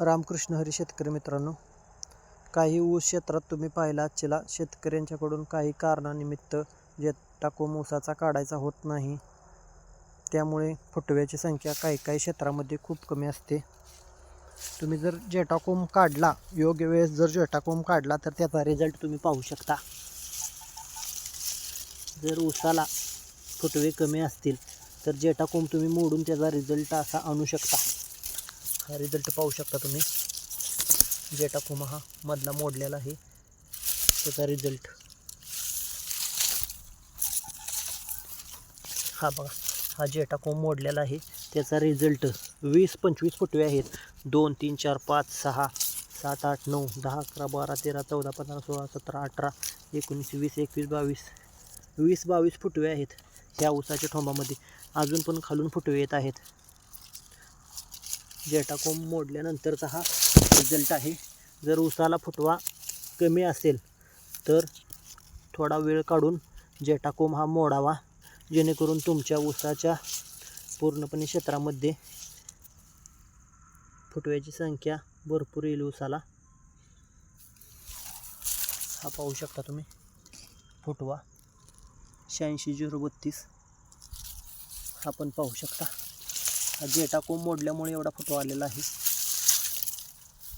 रामकृष्ण हरी शेतकरी मित्रांनो काही ऊस क्षेत्रात तुम्ही पाहिला आजच्याला शेतकऱ्यांच्याकडून काही कारणानिमित्त जे टाकूम ऊसाचा काढायचा होत नाही. त्यामुळे फुटव्याची संख्या काही काही क्षेत्रामध्ये खूप कमी असते. तुम्ही जर जेटाकोम काढला योग्य वेळेस जर जेटाकोम काढला तर त्याचा रिझल्ट तुम्ही पाहू शकता. जर ऊसाला फुटवे कमी असतील तर जेटाकोम तुम्ही मोडून त्याचा रिझल्ट असा आणू शकता. हा रिझल्ट पाहू शकता तुम्ही. जेटाकोम हा मधला मोडलेला आहे. त्याचा रिझल्ट. हा बघा हा जेटाकोम मोडलेला आहे. त्याचा रिझल्ट वीस पंचवीस फुटवे आहेत. दोन तीन चार पाच सहा सात आठ नऊ दहा अकरा बारा तेरा चौदा पंधरा सोळा सतरा अठरा एकोणीस वीस एकवीस बावीस वीस बावीस फुटवे आहेत ह्या ऊसाच्या ठोंबामध्ये. अजून पण खालून फुटवे येत आहेत. जेटाकोंब मोडल्यानंतरचा हा रिझल्ट आहे. जर उसाला फुटवा कमी असेल तर थोडा वेळ काढून जेटाकोंब हा मोडावा. जेणेकरून तुमच्या ऊसाच्या पूर्णपणे क्षेत्रामध्ये फुटव्याची संख्या भरपूर येईल उसाला. हा पाहू शकता तुम्ही. फुटवा शहाऐंशी झिरो बत्तीस. हा पण पाहू शकता. हा जेटाकोंब मोडल्यामुळे एवढा फोटो आलेला आहे.